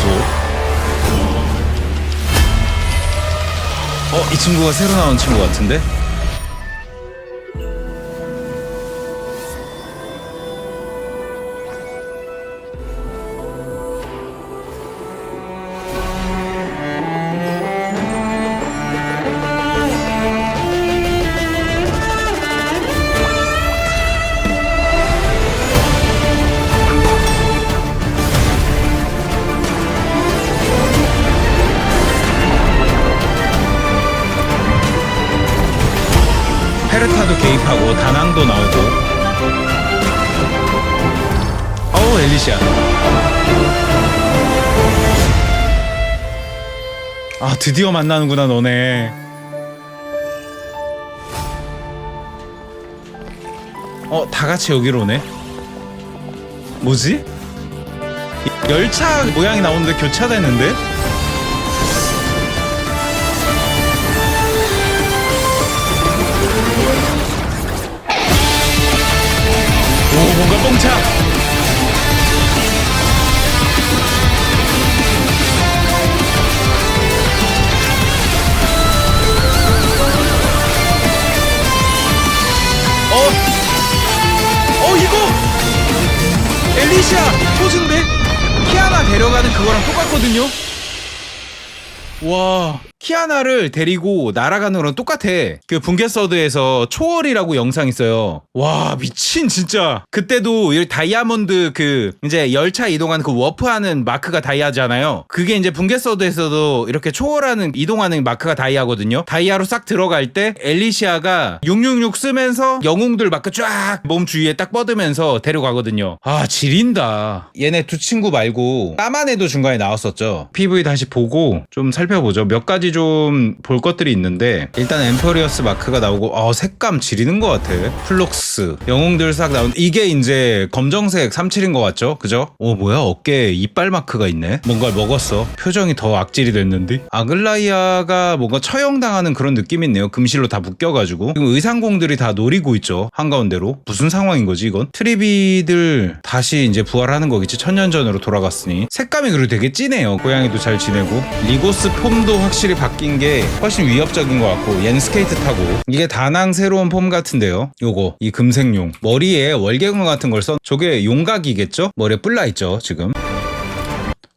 보소. 어, 이 친구가 새로 나온 친구 같은데? 페르타도 개입하고 다낭도 나오고. 어우, 엘리시아. 아, 드디어 만나는구나, 너네. 어, 다 같이 여기로 오네. 뭐지? 이- 열차 모양이 나오는데 교차되는데? 엘리시아 포즈인데? 키아나 데려가는 그거랑 똑같거든요? 와. 키아나를 데리고 날아가는 거랑 똑같아. 그 붕괴 서드에서 초월이라고 영상 있어요. 와 미친 진짜. 그때도 이 다이아몬드 그 이제 열차 이동하는 그 워프하는 마크가 다이아잖아요. 그게 이제 붕괴 서드에서도 이렇게 초월하는 이동하는 마크가 다이아거든요. 다이아로 싹 들어갈 때 엘리시아가 666 쓰면서 영웅들 마크 쫙 몸 주위에 딱 뻗으면서 데려가거든요. 아 지린다. 얘네 두 친구 말고 까만 애도 중간에 나왔었죠. PV 다시 보고 좀 살펴 보죠. 몇 가지 좀 볼 것들이 있는데 일단 엠퍼리어스 마크가 나오고 어 색감 지리는 것 같아. 플록스. 영웅들 싹 나온 이게 이제 검정색 37인 것 같죠? 그죠? 오 뭐야? 어깨에 이빨 마크가 있네? 뭔가를 먹었어. 표정이 더 악질이 됐는데? 아글라이아가 뭔가 처형당하는 그런 느낌이 있네요. 금실로 다 묶여가지고. 지금 의상공들이 다 노리고 있죠. 한가운데로. 무슨 상황인 거지 이건? 트리비들 다시 이제 부활하는 거겠지. 천년 전으로 돌아갔으니. 색감이 그래도 되게 진해요. 고양이도 잘 지내고. 리고스 폼도 확실히 바뀐 게 훨씬 위협적인 것 같고 얜 스케이트 타고 이게 다낭 새로운 폼 같은데요 요거 이 금색용 머리에 월계관 같은 걸 써 저게 용각이겠죠 머리에 뿔나 있죠 지금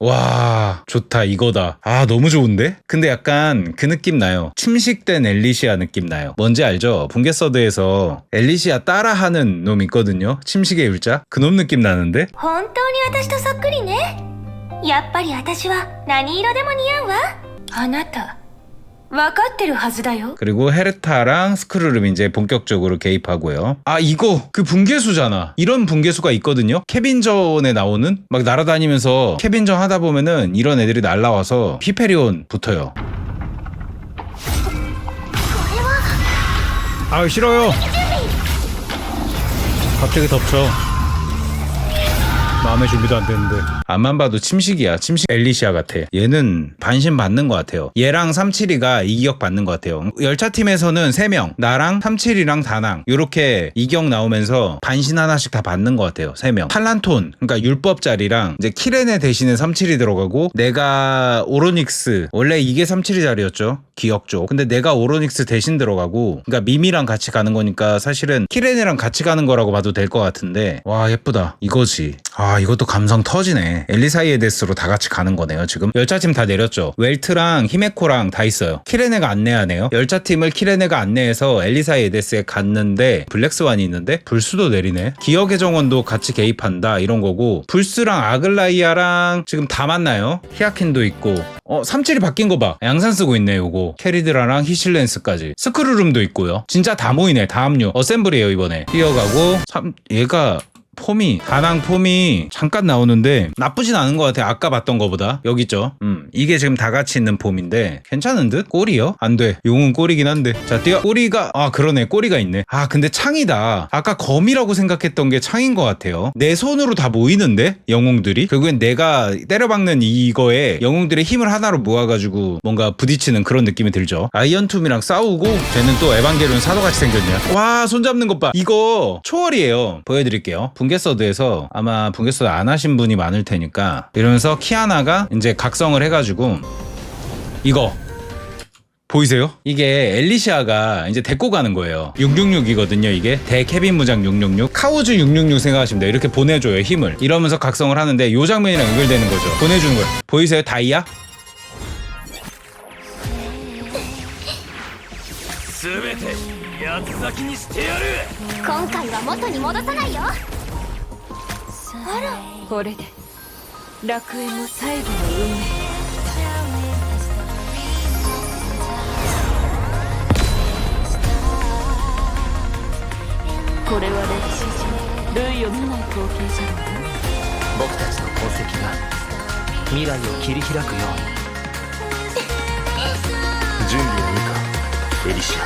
와 좋다 이거다 아 너무 좋은데 근데 약간 그 느낌 나요 침식된 엘리시아 느낌 나요 뭔지 알죠 붕괴서드에서 엘리시아 따라하는 놈 있거든요 침식의 율자 그 놈 느낌 나는데 本当に私とそっくりねやっぱり私は何色でも似合うわ あなた分かってるはずだよ 그리고 헤르타랑 스크루름 이제 본격적으로 개입하고요. 아 이거 그 붕괴수잖아. 이런 붕괴수가 있거든요. 케빈전에 나오는 막 날아다니면서 케빈전 하다 보면은 이런 애들이 날라와서 히페리온 붙어요. 아 싫어요. 갑자기 덮쳐. 마음의 준비도 안 됐는데. 앞만 봐도 침식이야. 침식 엘리시아 같아. 얘는 반신 받는 것 같아요. 얘랑 372가 이격 받는 것 같아요. 열차팀에서는 3명. 나랑 372랑 다낭. 요렇게 이격 나오면서 반신 하나씩 다 받는 것 같아요. 3명. 탈란톤. 그러니까 율법자리랑 이제 키레네 대신에 372 들어가고 내가 오로닉스. 원래 이게 372 자리였죠. 기억 쪽. 근데 내가 오로닉스 대신 들어가고 그러니까 미미랑 같이 가는 거니까 사실은 키레네랑 같이 가는 거라고 봐도 될 것 같은데 와 예쁘다. 이거지. 아 이것도 감성 터지네. 엘리사이에데스로 다 같이 가는 거네요 지금. 열차팀 다 내렸죠. 웰트랑 히메코랑 다 있어요. 키레네가 안내하네요. 열차팀을 키레네가 안내해서 엘리사이에데스에 갔는데 블랙스완이 있는데 불스도 내리네. 기억의 정원도 같이 개입한다 이런 거고 불스랑 아글라이아랑 지금 다 만나요. 히아킨도 있고 어 37이 바뀐 거 봐. 양산 쓰고 있네 요거. 캐리드라랑 히실렌스까지. 스크루룸도 있고요. 진짜 다 모이네. 다 합류. 어셈블이에요 이번에. 뛰어가고 삼 얘가 폼이 다낭 폼이 잠깐 나오는데 나쁘진 않은 것 같아 아까 봤던 거보다. 여기 있죠? 음 이게 지금 다 같이 있는 폼인데 괜찮은 듯? 꼬리요? 안돼. 용은 꼬리긴 한데. 자 뛰어. 꼬리가 아 그러네. 꼬리가 있네. 아 근데 창이다. 아까 검이라고 생각했던 게 창인 것 같아요. 내 손으로 다 모이는데? 영웅들이? 결국엔 내가 때려박는 이거에 영웅들의 힘을 하나로 모아가지고 뭔가 부딪히는 그런 느낌이 들죠. 아이언툼이랑 싸우고 쟤는 또 에반게리온 사도같이 생겼냐? 와 손잡는 것봐. 이거 초월이에요. 보여드릴게요 분계서드에서 아마 분계서드 안 하신 분이 많을 테니까 이러면서 키아나가 이제 각성을 해가지고 이거 보이세요? 이게 엘리시아가 이제 데리고 가는 거예요. 666이거든요, 이게. 대케빈 무장 666. 카우즈 666 생각하시면 돼요. 이렇게 보내줘요, 힘을. 이러면서 각성을 하는데 요 장면이랑 연결되는 거죠. 보내주는 거예요. 보이세요? 다이아? あらこれで楽園も最後の運命これは歴史上類を見ない光景じゃろうな僕たちの功績が未来を切り開くよ。う に準備はいいかエリシア。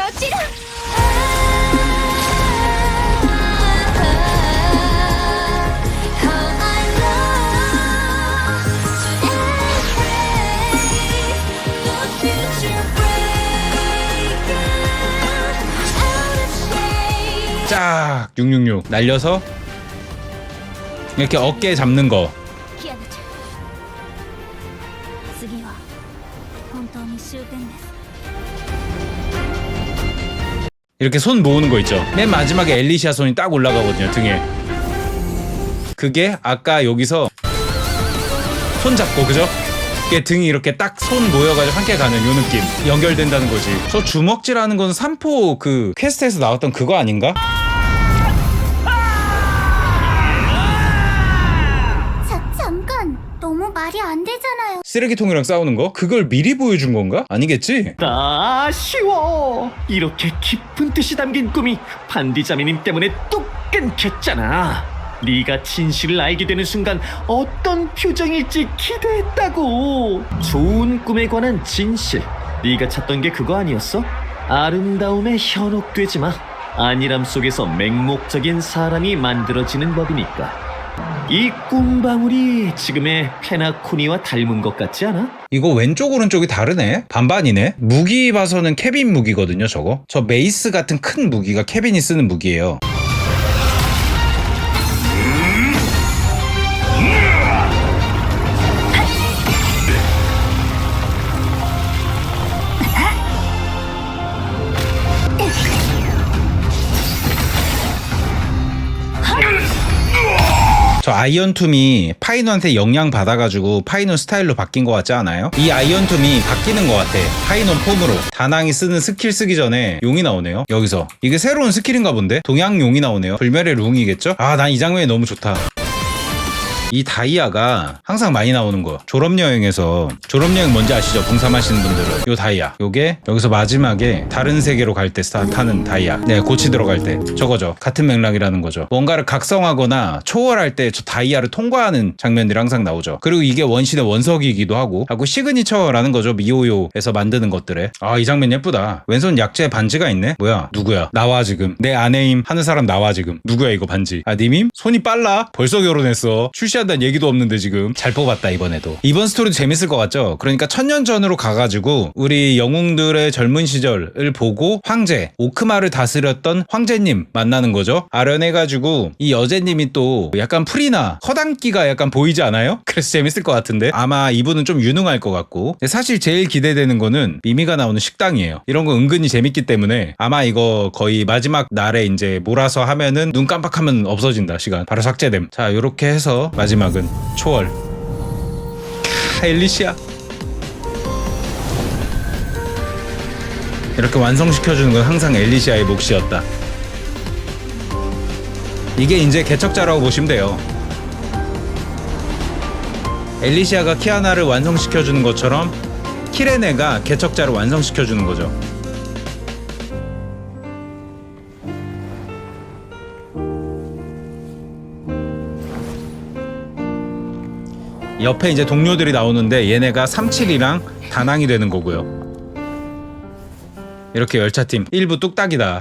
もちろん 쫙 666 날려서 이렇게 어깨 잡는 거. 이렇게 손 모으는 거 있죠. 맨 마지막에 엘리시아 손이 딱 올라가거든요, 등에. 그게 아까 여기서 손 잡고 그죠? 이게 등이 이렇게 딱 손 모여가지고 함께 가는 요 느낌 연결된다는 거지. 저 주먹질하는 건 삼포 그 퀘스트에서 나왔던 그거 아닌가? 말이 안 되잖아요 쓰레기통이랑 싸우는 거? 그걸 미리 보여준 건가? 아니겠지? 아쉬워 이렇게 깊은 뜻이 담긴 꿈이 반디자매님 때문에 뚝 끊겼잖아 네가 진실을 알게 되는 순간 어떤 표정일지 기대했다고 좋은 꿈에 관한 진실 네가 찾던 게 그거 아니었어? 아름다움에 현혹되지 마 안일함 속에서 맹목적인 사람이 만들어지는 법이니까 이 꿈방울이 지금의 페나코니와 닮은 것 같지 않아? 이거 왼쪽 오른쪽이 다르네. 반반이네. 무기 봐서는 케빈 무기거든요 저거. 저 메이스 같은 큰 무기가 케빈이 쓰는 무기예요 아이언툼이 파이논한테 영향 받아가지고 파이논 스타일로 바뀐 것 같지 않아요? 이 아이언툼이 바뀌는 것 같아. 파이논 폼으로. 다낭이 쓰는 스킬 쓰기 전에 용이 나오네요. 여기서. 이게 새로운 스킬인가 본데? 동양 용이 나오네요. 불멸의 룽이겠죠? 아, 난 이 장면이 너무 좋다. 이 다이아가 항상 많이 나오는 거. 졸업여행에서 졸업여행 뭔지 아시죠? 봉삼하시는 분들은 요 다이아. 요게 여기서 마지막에 다른 세계로 갈 때 타는 다이아. 네, 고치 들어갈 때 저거죠. 같은 맥락이라는 거죠. 뭔가를 각성하거나 초월할 때 저 다이아를 통과하는 장면들이 항상 나오죠. 그리고 이게 원신의 원석이기도 하고 하고 시그니처라는 거죠. 미오요에서 만드는 것들에. 아, 이 장면 예쁘다. 왼손 약재 반지가 있네. 뭐야? 누구야? 나와 지금. 내 아내임 하는 사람 나와 지금. 누구야 이거 반지? 아, 님임? 손이 빨라. 벌써 결혼했어. 출시 한다는 얘기도 없는데 지금. 잘 뽑았다 이번에도. 이번 스토리도 재밌을 것 같죠? 그러니까 천년 전으로 가가지고 우리 영웅들의 젊은 시절을 보고 황제 오크마를 다스렸던 황제님 만나는 거죠. 아련해가지고 이 여제님이 또 약간 풀이나 허당기가 약간 보이지 않아요? 그래서 재밌을 것 같은데 아마 이분은 좀 유능할 것 같고 사실 제일 기대되는 거는 미미가 나오는 식당이에요. 이런 거 은근히 재밌기 때문에 아마 이거 거의 마지막 날에 이제 몰아서 하면은 눈 깜빡하면 없어진다 시간 바로 삭제됨. 자 요렇게 해서 마지막은 초월. 캬, 엘리시아. 이렇게 완성시켜주는 건 항상 엘리시아의 몫이었다. 이게 이제 개척자라고 보시면 돼요. 엘리시아가 키아나를 완성시켜주는 것처럼 키레네가 개척자를 완성시켜주는 거죠. 옆에 이제 동료들이 나오는데 얘네가 37이랑 다낭이 되는 거고요. 이렇게 열차팀 1부 뚝딱이다.